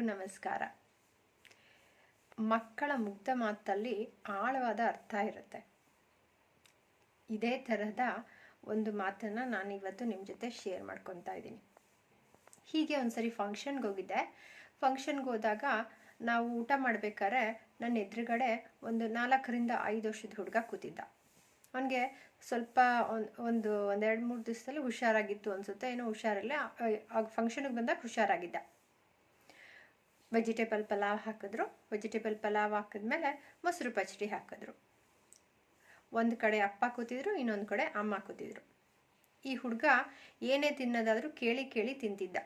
ಎಲ್ರಿಗೂ ನಮಸ್ಕಾರ. ಮಕ್ಕಳ ಮುಗ್ಧ ಮಾತಲ್ಲಿ ಆಳವಾದ ಅರ್ಥ ಇರುತ್ತೆ. ಇದೇ ತರಹದ ಒಂದು ಮಾತನ್ನು ನಾನು ಇವತ್ತು ನಿಮ್ಮ ಜೊತೆ ಶೇರ್ ಮಾಡ್ಕೊತಾ ಇದ್ದೀನಿ. ಹೀಗೆ ಒಂದ್ಸರಿ ಫಂಕ್ಷನ್ಗೆ ಹೋಗಿದ್ದೆ. ಫಂಕ್ಷನ್ಗೆ ಹೋದಾಗ ನಾವು ಊಟ ಮಾಡ್ಬೇಕಾದ್ರೆ ನನ್ನ ಎದುರುಗಡೆ ಒಂದು ನಾಲ್ಕರಿಂದ ಐದು ವರ್ಷದ ಹುಡುಗ ಕೂತಿದ್ದ. ಅವನಿಗೆ ಸ್ವಲ್ಪ ಒಂದ್- ಒಂದು, ಒಂದೆರಡು, ಮೂರು ದಿವಸದಲ್ಲಿ ಹುಷಾರಾಗಿತ್ತು ಅನಿಸುತ್ತೆ. ಏನೋ ಹುಷಾರಿಲ್ಲ. ಫಂಕ್ಷನ್ಗೆ ಬಂದಾಗ ಹುಷಾರಾಗಿದ್ದ. ವೆಜಿಟೇಬಲ್ ಪಲಾವ್ ಹಾಕಿದ್ರು. ವೆಜಿಟೇಬಲ್ ಪಲಾವ್ ಹಾಕಿದ್ಮೇಲೆ ಮೊಸರು ಪಚಡಿ ಹಾಕಿದ್ರು. ಒಂದು ಕಡೆ ಅಪ್ಪ ಕೂತಿದ್ರು, ಇನ್ನೊಂದು ಕಡೆ ಅಮ್ಮ ಕೂತಿದ್ರು. ಈ ಹುಡುಗ ಏನೇ ತಿನ್ನೋದಾದರೂ ಕೇಳಿ ಕೇಳಿ ತಿಂತಿದ್ದ.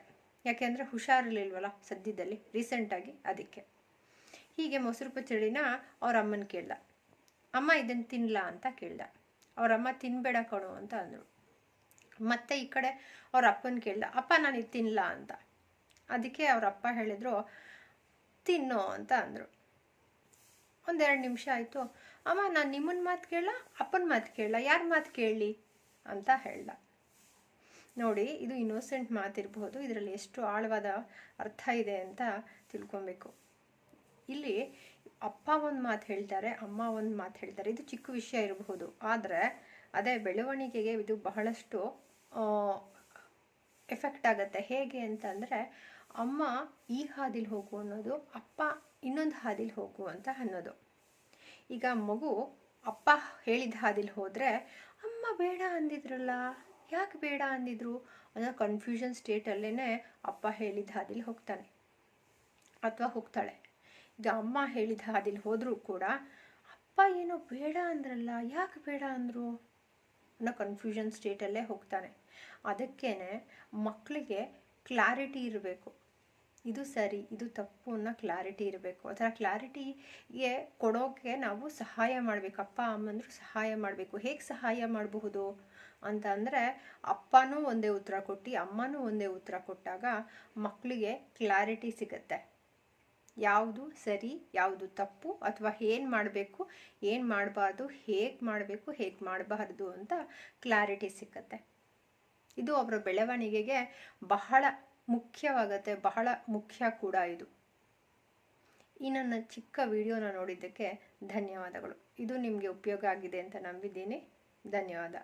ಯಾಕೆಂದರೆ ಹುಷಾರಿರ್ಲಿಲ್ವಲ್ಲ ಸದ್ಯದಲ್ಲಿ ರೀಸೆಂಟಾಗಿ ಅದಕ್ಕೆ. ಹೀಗೆ ಮೊಸರು ಪಚಡಿನ ಅವ್ರ ಅಮ್ಮನ ಕೇಳ್ದ. ಅಮ್ಮ ಇದನ್ನು ತಿನ್ನಲ ಅಂತ ಕೇಳ್ದ. ಅವರಮ್ಮ ತಿನ್ಬೇಡ ಕಣು ಅಂತ ಅಂದರು. ಮತ್ತೆ ಈ ಕಡೆ ಅವ್ರ ಅಪ್ಪನ ಕೇಳ್ದ. ಅಪ್ಪ ನಾನು ಇದು ತಿನ್ನಲ ಅಂತ. ಅದಕ್ಕೆ ಅವ್ರ ಅಪ್ಪ ಹೇಳಿದ್ರು, ತಿನ್ನು ಅಂತ ಅಂದರು. ಒಂದೆರಡು ನಿಮಿಷ ಆಯಿತು. ಅಮ್ಮ, ನಾನು ನಿಮ್ಮನ್ನ ಮಾತು ಕೇಳ ಅಪ್ಪನ ಮಾತು ಕೇಳ ಯಾರ ಮಾತು ಕೇಳಲಿ? ಅಂತ ಹೇಳ್ದ. ನೋಡಿ, ಇದು ಇನ್ನೋಸೆಂಟ್ ಮಾತಿರಬಹುದು ಇದರಲ್ಲಿ ಎಷ್ಟು ಆಳವಾದ ಅರ್ಥ ಇದೆ ಅಂತ ತಿಳ್ಕೊಬೇಕು. ಇಲ್ಲಿ ಅಪ್ಪ ಒಂದು ಮಾತು ಹೇಳ್ತಾರೆ, ಅಮ್ಮ ಒಂದು ಮಾತು ಹೇಳ್ತಾರೆ. ಇದು ಚಿಕ್ಕ ವಿಷಯ ಇರಬಹುದು. ಆದರೆ, ಅದೇ ಬೆಳವಣಿಗೆಗೆ ಇದು ಬಹಳಷ್ಟು ಎಫೆಕ್ಟ್ ಆಗುತ್ತೆ. ಹೇಗೆ ಅಂತಂದರೆ, ಅಮ್ಮ ಈ ಹಾದಿಲಿ ಹೋಗು ಅನ್ನೋದು, ಅಪ್ಪ ಇನ್ನೊಂದು ಹಾದಿಲಿ ಹೋಗು ಅಂತ ಅನ್ನೋದು. ಈಗ ಮಗು ಅಪ್ಪ ಹೇಳಿದ ಹಾದಿಲಿ ಹೋದರೆ, ಅಮ್ಮ ಬೇಡ ಅಂದಿದ್ರಲ್ಲ, ಯಾಕೆ ಬೇಡ ಅಂದಿದ್ರು? ಅನ್ನೋ ಕನ್ಫ್ಯೂಷನ್ ಸ್ಟೇಟಲ್ಲೇ ಅಪ್ಪ ಹೇಳಿದ ಹಾದಿಲಿ ಹೋಗ್ತಾನೆ. ಅಥವಾ ಹೋಗ್ತಾಳೆ. ಈಗ ಅಮ್ಮ ಹೇಳಿದ ಹಾದಿಲಿ ಹೋದರೂ ಕೂಡ, ಅಪ್ಪ ಏನೋ ಬೇಡ ಅಂದ್ರಲ್ಲ, ಯಾಕೆ ಬೇಡ ಅಂದರು? ಅನ್ನೋ ಕನ್ಫ್ಯೂಷನ್ ಸ್ಟೇಟಲ್ಲೇ ಹೋಗ್ತಾನೆ. ಅದಕ್ಕೇ ಮಕ್ಕಳಿಗೆ ಕ್ಲಾರಿಟಿ ಇರಬೇಕು. ಇದು ಸರಿ, ಇದು ತಪ್ಪು ಅನ್ನೋ ಕ್ಲಾರಿಟಿ ಇರಬೇಕು. ಆ ಥರ ಕ್ಲಾರಿಟಿಗೆ ಕೊಡೋಕ್ಕೆ ನಾವು ಸಹಾಯ ಮಾಡಬೇಕು. ಅಪ್ಪ ಅಮ್ಮಂದರು ಸಹಾಯ ಮಾಡಬೇಕು. ಹೇಗೆ ಸಹಾಯ ಮಾಡಬಹುದು ಅಂತ ಅಂದರೆ ಅಪ್ಪನೂ ಒಂದೇ ಉತ್ತರ ಕೊಟ್ಟು, ಅಮ್ಮನೂ ಒಂದೇ ಉತ್ತರ ಕೊಟ್ಟಾಗ ಮಕ್ಕಳಿಗೆ ಕ್ಲಾರಿಟಿ ಸಿಗುತ್ತೆ. ಯಾವುದು ಸರಿ, ಯಾವುದು ತಪ್ಪು ಅಥವಾ ಏನು ಮಾಡಬೇಕು, ಏನು ಮಾಡಬಾರ್ದು, ಹೇಗೆ ಮಾಡಬೇಕು, ಹೇಗೆ ಮಾಡಬಾರ್ದು ಅಂತ ಕ್ಲಾರಿಟಿ ಸಿಕ್ಕತ್ತೆ. ಇದು ಅವರ ಬೆಳವಣಿಗೆಗೆ ಬಹಳ ಮುಖ್ಯವಾಗತ್ತೆ, ಬಹಳ ಮುಖ್ಯ ಕೂಡ ಇದು. ಈ ನನ್ನ ಚಿಕ್ಕ ವಿಡಿಯೋನ ನೋಡಿದ್ದಕ್ಕೆ ಧನ್ಯವಾದಗಳು. ಇದು ನಿಮಗೆ ಉಪಯೋಗ ಆಗಿದೆ ಅಂತ ನಂಬಿದ್ದೀನಿ. ಧನ್ಯವಾದ.